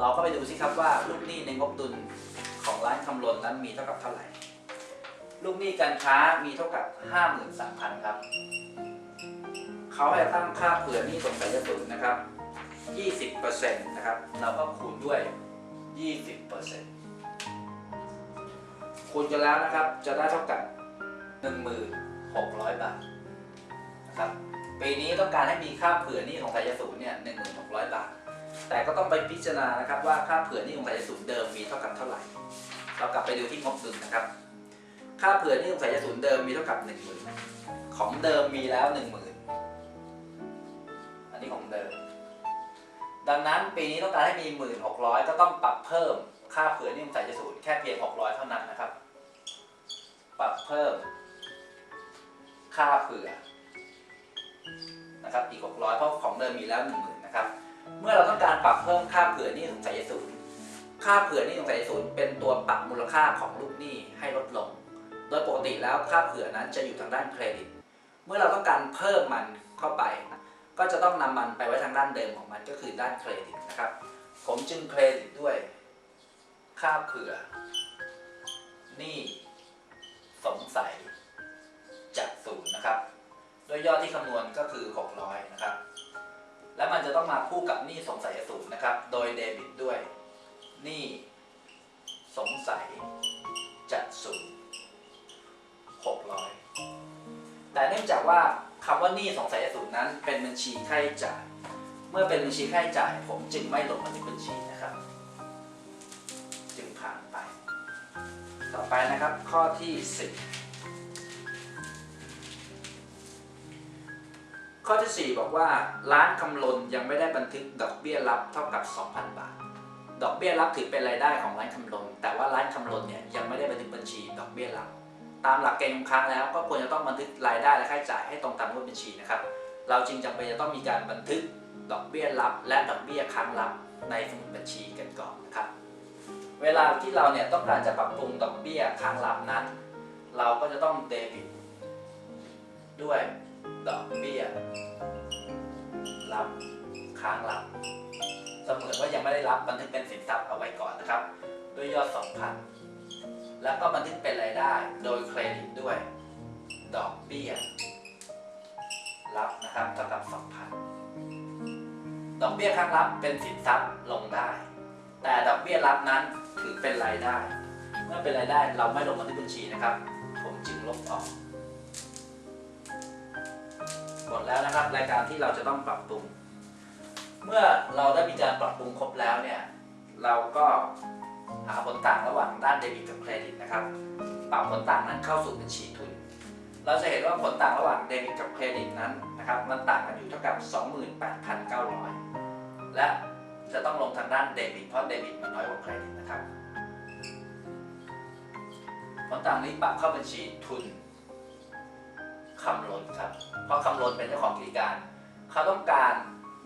เราก็ไปดูสิครับว่าลูกหนี้ในงบดุลของร้านคำลนนั้นมีเท่ากับเท่าไหร่ ลูกหนี้การค้ามีเท่ากับ 53,000 ครับ เขาให้ตั้งค่าเผื่อหนี้สงสัยจะสูงนะครับ 20%นะครับ เราก็คูณด้วย 20%คูณกันแล้วนะครับ จะได้เท่ากับ 1,600 บาทนะครับ ปีนี้ต้องการให้มีค่าเผื่อหนี้ของสายสูนเนี่ย 1,600 บาท แต่ก็ต้องไปพิจารณานะครับว่าค่าเผื่อหนี้ของสายสูนเดิมมีเท่ากับเท่าไหร่ เรากลับไปดูที่งบดุลนะครับ ค่าเผื่อหนี้ของสายสูนเดิมมีเท่ากับ10,000ของเดิมมีแล้ว 10,000 อันนี้ของเดิม ดังนั้นปีนี้ต้องการให้มี 1,600 ก็ต้องปรับเพิ่มค่าเผื่อหนี้ของสายสูนแค่เพียง 600 เท่านั้นนะครับ ปรับเพิ่ม ค่าเผื่อนะครับอีก 600 เพราะของเดิมมีแล้ว 10,000นะครับ ปรับเพิ่มค่าเผื่อหนี้สงสัยศูนย์ค่าเผื่อหนี้สงสัยศูนย์เป็นตัวปรับมูลค่าของลูกหนี้ให้ลดลง โดยปกติแล้วค่าเผื่อนั้นจะอยู่ทางด้านเครดิต เมื่อเราต้องการเพิ่มมันเข้าไป ก็จะต้องนำมันไปไว้ทางด้านเดิมของมันก็คือด้านเครดิตนะครับ ผมจึงเครดิตด้วย ค่าเผื่อนี้สงสัยจากศูนย์นะครับ โดยยอดที่คำนวณก็คือ 600 นะครับ และมันจะต้องมาคู่กับหนี้สงสัยศูนย์นะครับ โดยเดบิตด้วยหนี้สงสัยจัดศูนย์600 แต่เนื่องจากว่าคำว่าหนี้สงสัยศูนย์นั้น เป็นบัญชีค่าใช้จ่าย เมื่อเป็นบัญชีค่าใช้จ่าย ผมจึงไม่ลงบันทึกบัญชีนะครับ จึงผ่านไป ต่อไปนะครับข้อที่ 10 ข้อที่ 4 บอกว่าร้านคำลนยังไม่ได้บันทึกดอกเบี้ยรับเท่ากับ 2,000 บาท ดอกเบี้ยรับถือเป็นรายได้ของร้านคำลนแต่ว่าร้านคำลนเนี่ยยังไม่ได้บันทึกบัญชีดอกเบี้ยรับตามหลักเกณฑ์ครั้งแล้วก็ควรจะต้องบันทึกรายได้และค่าใช้จ่ายให้ตรงตามงบบัญชีนะครับ เราจึงจำเป็นจะต้องมีการบันทึกดอกเบี้ยรับ และดอกเบี้ยค้างรับในสมุดบัญชีกันก่อนนะครับ เวลาที่เราเนี่ยต้องการจะปรับปรุงดอกเบี้ยค้างรับนั้น เราก็จะต้องเดบิตด้วย ดอกเบี้ยรับค้างรับเสมือนว่ายังไม่ได้รับบันทึกเป็นสินทรัพย์เอาไว้ก่อนนะครับ ด้วยยอด 2,000 แล้วก็บันทึกเป็นรายได้โดยเครดิตด้วย ดอกเบี้ยรับนะครับเท่ากับ 2,000 ดอกเบี้ยค้างรับเป็นสินทรัพย์ลงได้ แต่ดอกเบี้ยรับนั้นถือเป็นรายได้ เมื่อเป็นรายได้เราไม่ลงบันทึกบัญชีนะครับ ผมจึงลบออก หมดแล้วนะครับ รายการที่เราจะต้องปรับปรุง เมื่อเราได้มีการปรับปรุงครบแล้วเนี่ย เราก็หาผลต่างระหว่างด้านเดบิตกับเครดิตนะครับ ปรับผลต่างนั้นเข้าสู่บัญชีทุน เราจะเห็นว่าผลต่างระหว่างเดบิตกับเครดิตนั้นนะครับ มันต่างกันอยู่เท่ากับ 28,900 และจะต้องลงทางด้านเดบิตเพราะเดบิตมันน้อยกว่าเครดิตนะครับ ผลต่างนี้ปรับเข้าบัญชีทุน คำลนครับ เพราะคำลนเป็นเจ้าของกิจการ เขาต้องการ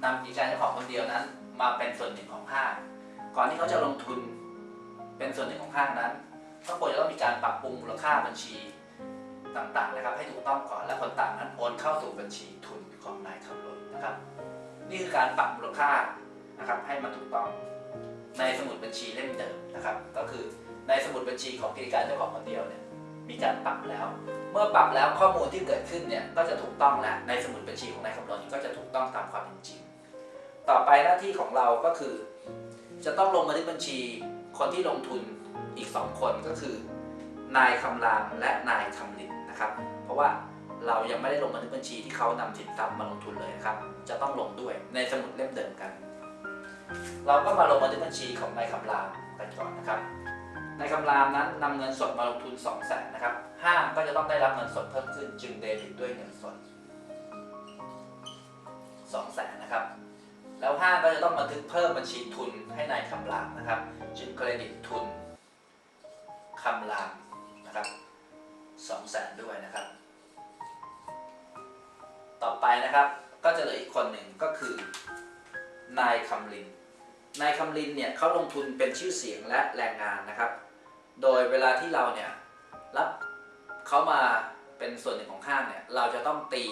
นำกิจการเจ้าของคนเดียวนั้น มาเป็นส่วนหนึ่งของห้างก่อนที่เขาจะลงทุนเป็นส่วนหนึ่งของห้างนั้นก็ควรจะต้องมีการปรับปรุงมูลค่าบัญชีต่างๆนะครับ ให้ถูกต้องก่อนและผลต่างนั้นโอนเข้าสู่บัญชีทุนของนายคำลนนะครับ นี่คือการปรับมูลค่านะครับให้มันถูกต้องในสมุดบัญชีเล่มเดิมนะครับ ก็คือในสมุดบัญชีของกิจการเจ้าของคนเดียวเนี่ยมีการปรับแล้ว เมื่อปรับแล้วข้อมูลที่เกิดขึ้นเนี่ยก็จะถูกต้องแล้วในสมุดบัญชีของนายคำนวณก็จะถูกต้องตามความเป็นจริง ต่อไปหน้าที่ของเราก็คือ จะต้องลงบันทึกบัญชีคนที่ลงทุนอีก 2 คนก็คือนายคำรามและนายคำลินนะครับ เพราะว่าเรายังไม่ได้ลงบันทึกบัญชีที่เขานำสินทรัพย์มาลงทุนเลยนะครับ จะต้องลงด้วยในสมุดเล่มเดิมกัน เราก็มาลงบันทึกบัญชีของนายคำรามกันก่อนนะครับ ในายคำรามนั้นนำเงินสดมาลงทุน2 0 0แสนนะครับห้างก็จะต้องได้รับเงินสดเพิ่มขึ้นจึงเดบิตด้วยเงินสด2 0 0แสนนะครับ แล้วห้างก็จะต้องบันทึกเพิ่มบัญชีทุนให้นายคำรามนะครับ จึงเครดิตทุนคำรามนะครับ2 0 0แสนด้วยนะครับ ต่อไปนะครับก็จะเหลืออีกคนหนึ่งก็คือนายคำลินนายคำลินเนี่ยเขาลงทุนเป็นชื่อเสียงและแรงงานนะครับ โดยเวลาที่เราเนี่ยรับเขามาเป็นส่วนหนึ่งของห้างเนี่ยเราจะต้องตี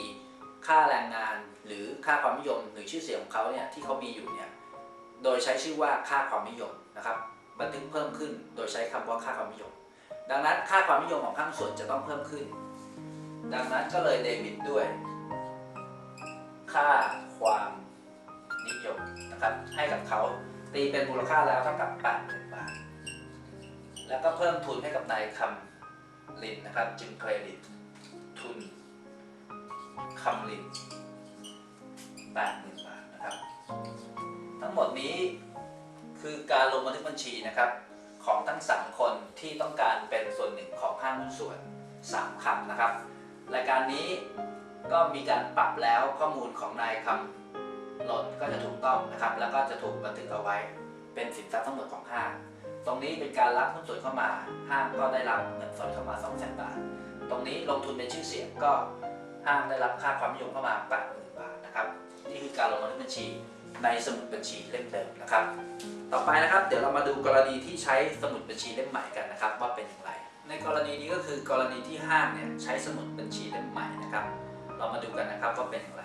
ค่าแรงงานหรือค่าความนิยมหรือชื่อเสียงของเขาเนี่ยที่เขามีอยู่เนี่ยโดยใช้ชื่อว่าค่าความนิยมนะครับบันทึกเพิ่มขึ้น โดยใช้คำว่าค่าความนิยม ดังนั้นค่าความนิยมของข้างส่วนจะต้องเพิ่มขึ้น ดังนั้นก็เลยเดบิตด้วย ค่าความนิยมนะครับให้กับเขาตีเป็นมูลค่าแล้วเท่ากับ80,000บาท แล้วก็เพิ่มทุนให้กับนายคำลินนะครับ จึงเครดิตทุนคำลิน80,000บาทนะครับ ทั้งหมดนี้คือการลงบันทึกบัญชีนะครับ ของทั้ง3คนที่ต้องการเป็นส่วนหนึ่งของห้างหุ้นส่วน3คำนะครับ รายการนี้ก็มีการปรับแล้วข้อมูลของนายคำหล่นก็จะถูกต้องนะครับ แล้วก็จะถูกบันทึกเอาไว้เป็นสินทรัพย์ทั้งหมดของห้าง ตรงนี้เป็นการรับหุ้นส่วนเข้ามา ห้างก็ได้รับเงินสดเข้ามา 2 0 0 0 0 บาท ตรงนี้ลงทุนเป็นชื่อเสียงก็ห้างได้รับค่าความนิยมเข้ามา 80,000 บาทนะครับ นี่คือการลงบันทึกบัญชีในสมุดบัญชีเล่มเดิมนะครับ ต่อไปนะครับเดี๋ยวเรามาดูกรณีที่ใช้สมุดบัญชีเล่มใหม่กันนะครับว่าเป็นอย่างไร ในกรณีนี้ก็คือกรณีที่ห้างเนี่ยใช้สมุดบัญชีเล่มใหม่นะครับ เรามาดูกันนะครับว่าเป็นอย่างไร